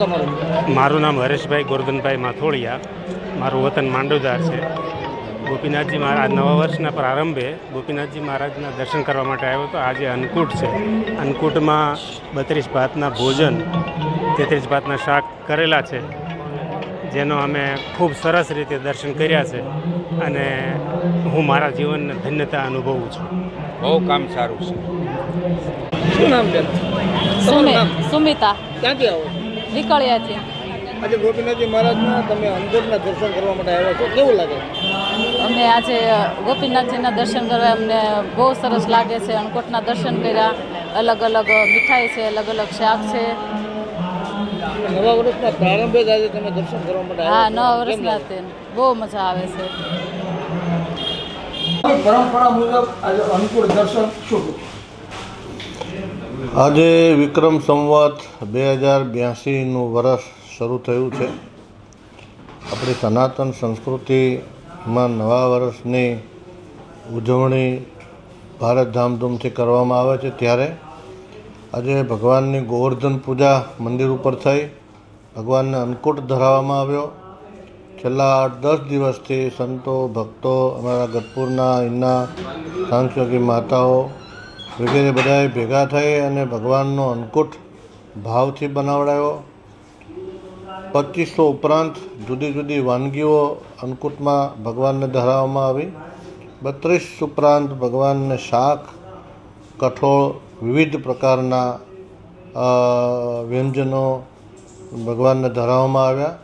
મારું નામ હરેશભાઈ ગોરધનભાઈ માથોળિયા. મારું વતન માંડોદાર છે. ગોપીનાથજી મહારાજ નવા વર્ષના પ્રારંભે ગોપીનાથજી મહારાજના દર્શન કરવા માટે આવ્યો હતો. આજે અન્નકૂટ છે. અન્નકૂટમાં બત્રીસ ભાતના ભોજન તેત્રીસ ભાતના શાક કરેલા છે જેનો અમે ખૂબ સરસ રીતે દર્શન કર્યા છે અને હું મારા જીવનને ધન્યતા અનુભવું છું. બહુ કામ સારું છે. શું નામ સુમિતા. ક્યાંથી આવો નીકળ્યાથી આજે ગોપીનાથજી મહારાજના તમે અંકોટના દર્શન કરવા માટે આવ્યા છો કેવું લાગે? અમે આજે ગોપીનાથજીના દર્શન કરવા અમને બહુ સરસ લાગે છે. અણકોટના દર્શન કર્યા. અલગ અલગ મીઠાઈ છે અલગ અલગ શાક છે. નવા વર્ષના પ્રારંભે જ આજે તમે દર્શન કરવા માટે હા નવા વર્ષના તે બહુ મજા આવે છે. પરંપરા મુજબ આજે અન્નકૂટ દર્શન શું આજે વિક્રમ સંવત બે હજાર બ્યાસીનું વર્ષ શરૂ થયું છે. આપણી સનાતન સંસ્કૃતિમાં નવા વર્ષની ઉજવણી ભારત ધામધૂમથી કરવામાં આવે છે. ત્યારે આજે ભગવાનની ગોવર્ધન પૂજા મંદિર ઉપર થઈ. ભગવાનને અન્નકૂટ ધરાવવામાં આવ્યો. છેલ્લા આઠ દસ દિવસથી સંતો, ભક્તો અમારા ગઢપુરના, અહીંના સાંસ્કૃતિક માતાઓ વગેરે બધાએ ભેગા થઈ અને ભગવાનનો અન્નકૂટ ભાવથી બનાવડાયો. પચીસો ઉપરાંત જુદી જુદી વાનગીઓ અન્નકૂટમાં ભગવાનને ધરાવવામાં આવી. બત્રીસ ઉપરાંત ભગવાનને શાક, કઠોળ, વિવિધ પ્રકારના વ્યંજનો ભગવાનને ધરાવવામાં આવ્યા.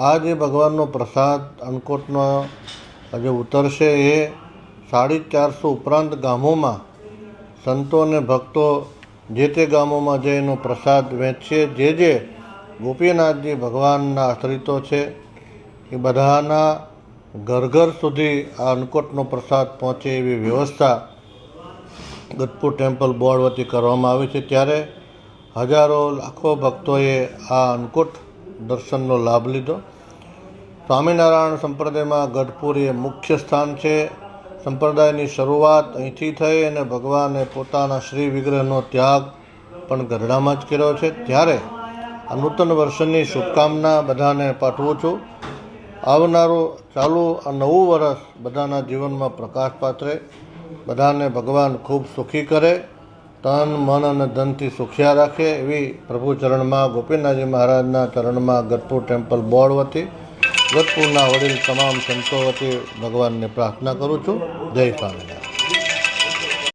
આ જે ભગવાનનો પ્રસાદ અન્નકૂટનો આજે ઉતરશે એ સાડી ચારસો ઉપરાંત ગામોમાં સંતો અને ભક્તો જે તે ગામોમાં જઈનો પ્રસાદ વહેંચીએ જે જે ગોપીનાથજી ભગવાનના આશ્રિતો છે, એ બધાના ઘર ઘર સુધી આ અન્નકોટનો પ્રસાદ પહોંચે એવી વ્યવસ્થા ગઢપુર ટેમ્પલ બોર્ડ વતી કરવામાં આવી છે. ત્યારે હજારો લાખો ભક્તોએ આ અન્નકૂટ દર્શનનો લાભ લીધો. સ્વામિનારાયણ સંપ્રદાયમાં ગઢપુર એ મુખ્ય સ્થાન છે. સંપ્રદાયની શરૂઆત અહીંથી થઈ અને ભગવાને પોતાના શ્રી વિગ્રહનો ત્યાગ પણ ગઢડામાં જ કર્યો છે. ત્યારે આ નૂતન વર્ષની શુભકામના બધાને પાઠવું છું. આવનારું ચાલુ આ નવું વર્ષ બધાના જીવનમાં પ્રકાશ પાથરે. બધાને ભગવાન ખૂબ સુખી કરે. તન, મન અને ધનથી સુખિયા રાખે એવી પ્રભુ ચરણમાં ગોપીનાથજી મહારાજના ચરણમાં ગઢપુર ટેમ્પલ બોર્ડ વતી ગઢપુરના વડીલ તમામ સંતો વતી ભગવાનને પ્રાર્થના કરું છું. જય સ્વામિનારાયણ.